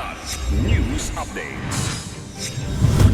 Kilat News Updates.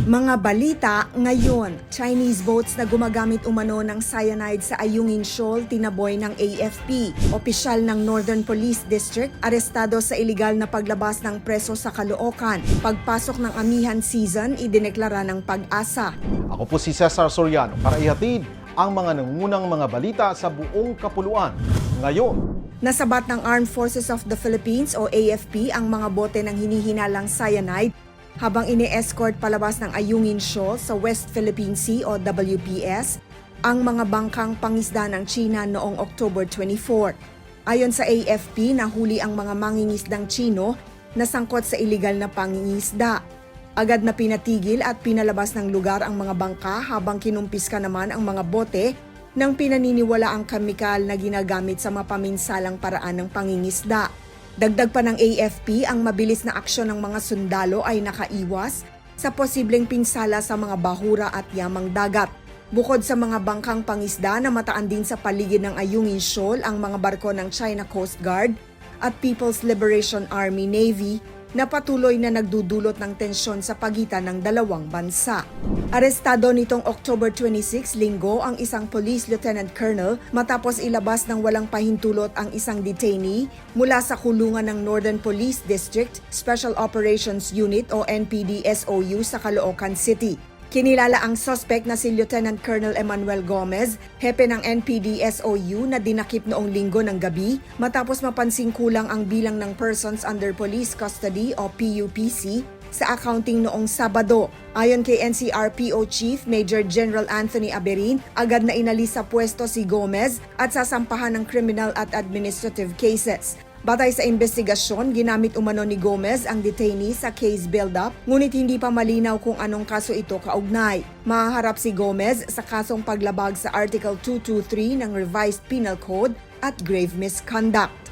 Mga balita ngayon, Chinese boats na gumagamit umano ng cyanide sa Ayungin Shoal tinaboy ng AFP. Opisyal ng Northern Police District arestado sa iligal na paglabas ng preso sa Caloocan. Pagpasok ng amihan season, idineklara ng pag-asa. Ako po si Cesar Soriano para ihatid ang mga nangungunang mga balita sa buong kapuluan. Ngayon, Nasabat ng Armed Forces of the Philippines o AFP ang mga bote ng hinihinalang cyanide habang ini-escort palabas ng Ayungin Shoal sa West Philippine Sea o WPS ang mga bangkang pangisda ng China noong October 24. Ayon sa AFP, nahuli ang mga mangingisdang Chino na sangkot sa iligal na pangingisda. Agad na pinatigil at pinalabas ng lugar ang mga bangka habang kinumpiska naman ang mga bote nang pinaniniwala ang kamikal na ginagamit sa mapaminsalang paraan ng pangingisda. Dagdag pa ng AFP, ang mabilis na aksyon ng mga sundalo ay nakaiwas sa posibleng pinsala sa mga bahura at yamang dagat. Bukod sa mga bangkang pangisda na mataan din sa paligid ng Ayungin Shoal ang mga barko ng China Coast Guard at People's Liberation Army Navy na patuloy na nagdudulot ng tensyon sa pagitan ng dalawang bansa. Arestado nitong October 26, linggo, ang isang police lieutenant colonel matapos ilabas ng walang pahintulot ang isang detainee mula sa kulungan ng Northern Police District Special Operations Unit o NPD-SOU sa Caloocan City. Kinilala ang suspect na si Lieutenant Colonel Emmanuel Gomez, hepe ng NPD-SOU na dinakip noong linggo ng gabi matapos mapansing kulang ang bilang ng persons under police custody o PUPC sa accounting noong Sabado. Ayon kay NCRPO Chief Major General Anthony Aberin, agad na inalis sa pwesto si Gomez at sasampahan ng criminal at administrative cases. Batay sa investigasyon, ginamit umano ni Gomez ang detainee sa case build-up, ngunit hindi pa malinaw kung anong kaso ito kaugnay. Mahaharap si Gomez sa kasong paglabag sa Article 223 ng Revised Penal Code at grave misconduct.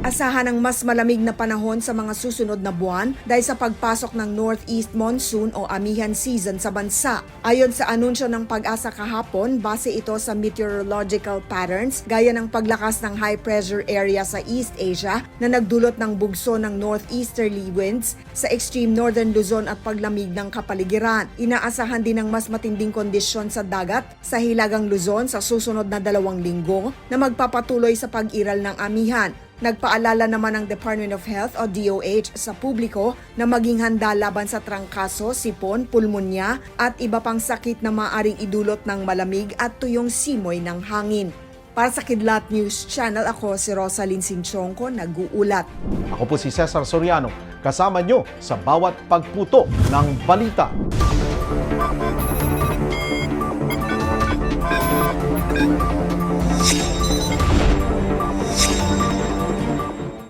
Asahan ang mas malamig na panahon sa mga susunod na buwan dahil sa pagpasok ng Northeast Monsoon o amihan season sa bansa. Ayon sa anunsyo ng pag-asa kahapon, base ito sa meteorological patterns gaya ng paglakas ng high pressure area sa East Asia na nagdulot ng bugso ng northeasterly winds sa extreme northern Luzon at paglamig ng kapaligiran. Inaasahan din ng mas matinding kondisyon sa dagat sa Hilagang Luzon sa susunod na dalawang linggo na magpapatuloy sa pag-iral ng amihan. Nagpaalala naman ng Department of Health o DOH sa publiko na maging handa laban sa trangkaso, sipon, pulmonya at iba pang sakit na maaring idulot ng malamig at tuyong simoy ng hangin. Para sa Kidlat News Channel, ako si Rosalyn Sinchonko, nag-uulat. ako po si Cesar Soriano, kasama nyo sa bawat pagputo ng balita.